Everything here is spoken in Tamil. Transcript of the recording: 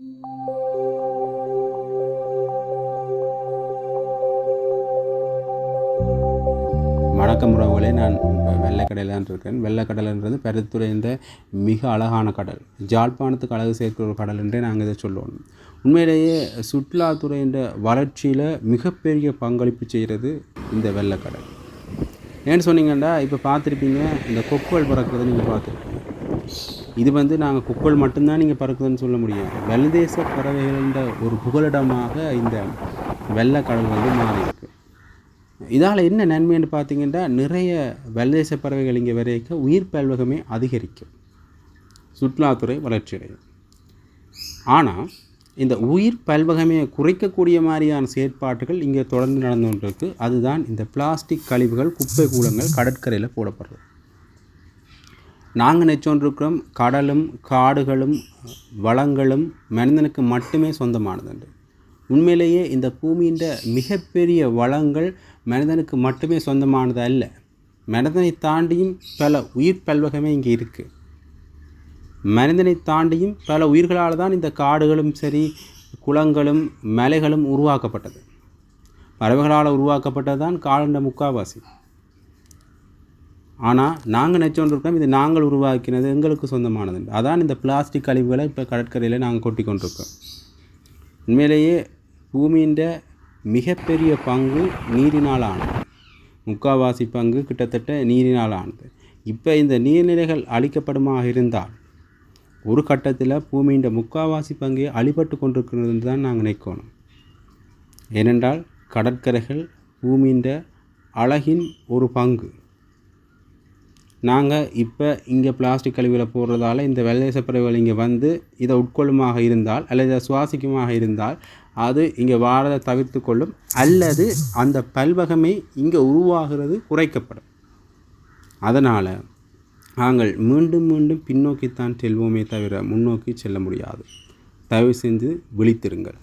வணக்கம் உறவுகளே நான் வெள்ளைக்கடலான் இருக்கேன் வெள்ளைக்கடல்ன்றது பருத்துறைந்த மிக அழகான கடல். ஜாழ்ப்பாணத்துக்கு அழகு சேர்க்கிற ஒரு கடல் என்றே நாங்கள் இதை சொல்லுவோம். உண்மையிலேயே சுற்றுலாத்துறையின் வளர்ச்சியில் மிகப்பெரிய பங்களிப்பு செய்கிறது இந்த வெள்ளைக்கடல். ஏன்னு சொன்னீங்கன்னா இப்போ பார்த்துருப்பீங்க இந்த கொக்குகள் பறக்கிறத நீங்கள் பார்த்துருப்பீங்க. இது வந்து நாங்கள் குக்கள் மட்டும்தான் நீங்கள் பறக்குதுன்னு சொல்ல முடியும். வெள்ளதேச பறவைகள்ன்ற ஒரு புகலிடமாக இந்த வெள்ளக்கடல் வந்து மாறி இருக்கு இதால் என்ன நன்மைன்னு பார்த்தீங்கன்னா நிறைய வெள்ளதேச பறவைகள் இங்கே வரைக்க உயிர் பல்வகமே அதிகரிக்கும். சுற்றுலாத்துறை வளர்ச்சியடையும் ஆனால் இந்த உயிர் பல்வகமே குறைக்கக்கூடிய மாதிரியான செயற்பாடுகள் இங்கே தொடர்ந்து நடந்து கொண்டிருக்கு அதுதான் இந்த பிளாஸ்டிக் கழிவுகள் குப்பை கூலங்கள் கடற்கரையில் போடப்படுறது. நாங்கள் நினச்சோன்றிருக்கிறோம் கடலும் காடுகளும் வளங்களும் மனிதனுக்கு மட்டுமே சொந்தமானதுண்டு உண்மையிலேயே இந்த பூமியின் மிகப்பெரிய வளங்கள் மனிதனுக்கு மட்டுமே சொந்தமானது அல்ல மனிதனை தாண்டியும் பல உயிர் பல்வகமே இங்கே இருக்குது மனிதனை தாண்டியும் பல உயிர்களால் தான் இந்த காடுகளும் சரி குளங்களும் மலைகளும் உருவாக்கப்பட்டது. பறவைகளால் உருவாக்கப்பட்டது தான் காலண்ட முக்காவாசி. ஆனால் நாங்கள் நினச்சோன்றிருக்கோம் இது நாங்கள் உருவாக்கினது எங்களுக்கு சொந்தமானது அதான் இந்த பிளாஸ்டிக் கழிவுகளை இப்போ கடற்கரையில் நாங்கள் கொட்டி கொண்டிருக்கோம் உண்மையிலேயே பூமியின் மிகப்பெரிய பங்கு நீரினால் ஆனது முக்காவாசி பங்கு கிட்டத்தட்ட நீரினால் ஆனது இப்போ இந்த நீர்நிலைகள் அழிக்கப்படுமாக இருந்தால் ஒரு கட்டத்தில் பூமியின் முக்காவாசி பங்கே அழிபட்டு கொண்டிருக்கிறது தான் நாங்கள் நினைக்கணும். ஏனென்றால் கடற்கரைகள் பூமியின் அழகின் ஒரு பங்கு. நாங்கள் இப்போ இங்கே பிளாஸ்டிக் கழிவுகளை போடுறதால இந்த வெள்ளை சப்பறவைகள் இங்கே வந்து இதை உட்கொள்ளுமாக இருந்தால் அல்லது இதை சுவாசிக்குமாக இருந்தால் அது இங்கே வாரதை தவிர்த்து கொள்ளும். அல்லது அந்த பல்வகமே இங்கே உருவாகிறது குறைக்கப்படும். அதனால் நாங்கள் மீண்டும் மீண்டும் பின்னோக்கித்தான் செல்வோமே தவிர முன்னோக்கி செல்ல முடியாது. தயவு செஞ்சு விழித்திருங்கள்.